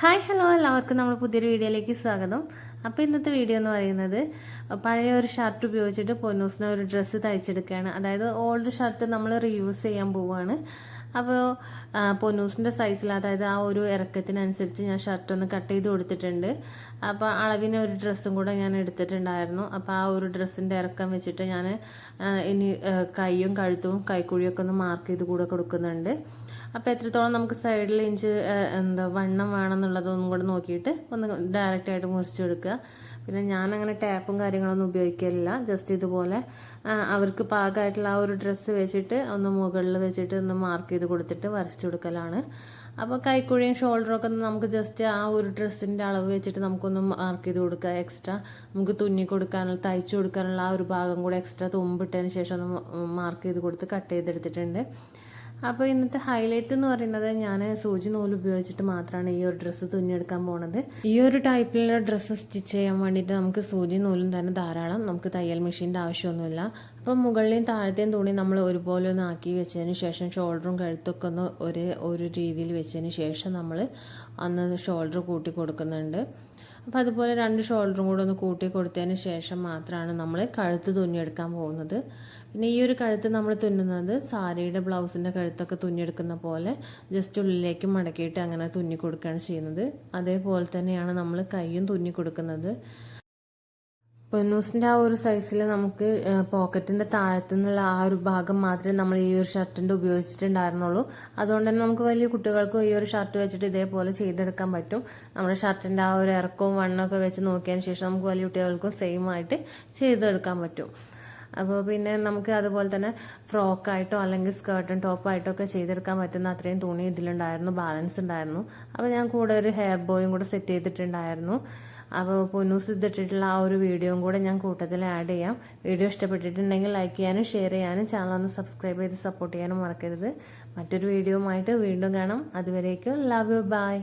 Hi hello. എല്ലാവർക്കും നമ്മൾ പുതിയൊരു വീഡിയോയിലേക്ക് സ്വാഗതം. അപ്പോൾ ഇന്നത്തെ വീഡിയോ എന്ന് പറയുന്നത് പഴയ ഒരു ഷർട്ട് ഉപയോഗിച്ചിട്ട് പൊന്നൂസിന് ഒരു ഡ്രസ്സ് തയ്ച്ചെടുക്കുകയാണ്. അതായത് ഓൾഡ് ഷർട്ട് നമ്മൾ റീയൂസ് ചെയ്യാൻ പോവുകയാണ്. അപ്പോൾ പൊന്നൂസിന്റെ സൈസിൽ അതായത് ആ ഒരു ഇറക്കത്തിനനുസരിച്ച് ഞാൻ ഷർട്ട് ഒന്ന് കട്ട് ചെയ്ത് കൊടുത്തിട്ടുണ്ട്. അപ്പോൾ അളവിന് ഒരു ഡ്രസ്സും കൂടെ ഞാൻ എടുത്തിട്ടുണ്ടായിരുന്നു. അപ്പോൾ ആ ഒരു ഡ്രസ്സിന്റെ ഇറക്കം വെച്ചിട്ട് ഞാൻ ഇനി കൈയും കഴുത്തും കൈക്കുഴിയൊക്കെ ഒന്ന് മാർക്ക് ചെയ്ത് കൂടെ കൊടുക്കുന്നുണ്ട്. അപ്പോൾ എത്രത്തോളം നമുക്ക് സൈഡിൽ ഇഞ്ച് എന്താ വണ്ണം വേണമെന്നുള്ളതൊന്നും കൂടെ നോക്കിയിട്ട് ഒന്ന് ഡയറക്റ്റായിട്ട് ആയിട്ട് മുറിച്ചെടുക്കുക പിന്നെ ഞാൻ അങ്ങനെ ടാപ്പും കാര്യങ്ങളൊന്നും ഉപയോഗിക്കില്ല ജസ്റ്റ് ഇതുപോലെ അവർക്ക് പാകമായിട്ടുള്ള ആ ഒരു ഡ്രസ്സ് വെച്ചിട്ട് ഒന്ന് മുകളിൽ വെച്ചിട്ട് ഒന്ന് മാർക്ക് ചെയ്ത് കൊടുത്തിട്ട് വരച്ചു കൊടുക്കലാണ്. അപ്പോൾ കൈക്കുഴിയും ഷോൾഡറും ഒക്കെ നമുക്ക് ജസ്റ്റ് ആ ഒരു ഡ്രസ്സിന്റെ അളവ് വെച്ചിട്ട് നമുക്കൊന്ന് മാർക്ക് ചെയ്ത് കൊടുക്കുക എക്സ്ട്രാ നമുക്ക് തുന്നി കൊടുക്കാനുള്ള തയ്ച്ചു കൊടുക്കാനുള്ള ആ ഒരു ഭാഗം കൂടെ എക്സ്ട്രാ തുമ്പിട്ടതിന് ശേഷം ഒന്ന് മാർക്ക് ചെയ്ത് കൊടുത്ത് കട്ട് ചെയ്തെടുത്തിട്ടുണ്ട്. അപ്പോൾ ഇന്നത്തെ ഹൈലൈറ്റ് എന്ന് പറയുന്നത് ഞാൻ സൂചി നൂൽ ഉപയോഗിച്ചിട്ട് മാത്രമാണ് ഈ ഒരു ഡ്രസ്സ് തുന്നിയെടുക്കാൻ പോണത്. ഈ ഒരു ടൈപ്പിലുള്ള ഡ്രസ്സ് സ്റ്റിച്ച് ചെയ്യാൻ വേണ്ടിയിട്ട് നമുക്ക് സൂചി നൂലും തന്നെ ധാരാളം നമുക്ക് തയ്യൽ മെഷീന്റെ ആവശ്യമൊന്നുമില്ല. അപ്പം മുകളിലെയും താഴത്തെയും തുണി നമ്മൾ ഒരുപോലെ ഒന്ന് ആക്കി വെച്ചതിന് ശേഷം ഷോൾഡറും കഴുത്തൊക്കെ ഒന്ന് ഒരേ ഒരു രീതിയിൽ വെച്ചതിന് ശേഷം നമ്മൾ അന്ന് ഷോൾഡർ കൂട്ടി കൊടുക്കുന്നുണ്ട്. അപ്പോൾ അതുപോലെ രണ്ട് ഷോൾഡറും കൂടെ ഒന്ന് കൂട്ടി കൊടുത്തതിന് ശേഷം മാത്രമാണ് നമ്മൾ കഴുത്ത് തുന്നിയെടുക്കാൻ പോകുന്നത്. പിന്നെ ഈ ഒരു കഴുത്ത് നമ്മൾ തുന്നുന്നത് സാരിയുടെ ബ്ലൗസിന്റെ കഴുത്തൊക്കെ തുന്നിയെടുക്കുന്ന പോലെ ജസ്റ്റ് ഉള്ളിലേക്ക് മടക്കിയിട്ട് അങ്ങനെ തുന്നി കൊടുക്കുകയാണ് ചെയ്യുന്നത്. അതേപോലെ തന്നെയാണ് നമ്മൾ കൈയും തുന്നി കൊടുക്കുന്നത് പൊന്നൂസിന്റെ ആ ഒരു സൈസിൽ നമുക്ക് പോക്കറ്റിന്റെ താഴത്തു നിന്നുള്ള ആ ഒരു ഭാഗം മാത്രമേ നമ്മൾ ഈ ഒരു ഷർട്ടിന്റെ ഉപയോഗിച്ചിട്ടുണ്ടായിരുന്നുള്ളൂ. അതുകൊണ്ട് തന്നെ നമുക്ക് വലിയ കുട്ടികൾക്കും ഈ ഒരു ഷർട്ട് വെച്ചിട്ട് ഇതേപോലെ ചെയ്തെടുക്കാൻ പറ്റും. നമ്മുടെ ഷർട്ടിന്റെ ആ ഒരു ഇറക്കവും വണ്ണൊക്കെ വെച്ച് നോക്കിയതിന് ശേഷം നമുക്ക് വലിയ കുട്ടികൾക്കും സെയിം ആയിട്ട് ചെയ്തെടുക്കാൻ പറ്റും. അപ്പോൾ പിന്നെ നമുക്ക് അതുപോലെ തന്നെ ഫ്രോക്കായിട്ടോ അല്ലെങ്കിൽ സ്കേർട്ടും ടോപ്പായിട്ടോ ഒക്കെ ചെയ്തെടുക്കാൻ പറ്റുന്ന അത്രയും തുണി ഇതിലുണ്ടായിരുന്നു ബാലൻസ് ഉണ്ടായിരുന്നു. അപ്പോൾ ഞാൻ കൂടെ ഒരു ഹെയർ ബോയും കൂടെ സെറ്റ് ചെയ്തിട്ടുണ്ടായിരുന്നു. അപ്പോൾ പൊന്നൂസ് ആ ഒരു വീഡിയോയും കൂടെ ഞാൻ കൂട്ടത്തിൽ ആഡ് ചെയ്യാം. വീഡിയോ ഇഷ്ടപ്പെട്ടിട്ടുണ്ടെങ്കിൽ ലൈക്ക് ചെയ്യാനും ഷെയർ ചെയ്യാനും ചാനൽ ഒന്ന് സബ്സ്ക്രൈബ് ചെയ്ത് സപ്പോർട്ട് ചെയ്യാനും മറക്കരുത്. മറ്റൊരു വീഡിയോ ആയിട്ട് വീണ്ടും കാണാം. അതുവരേക്കും ലവ് യു ബൈ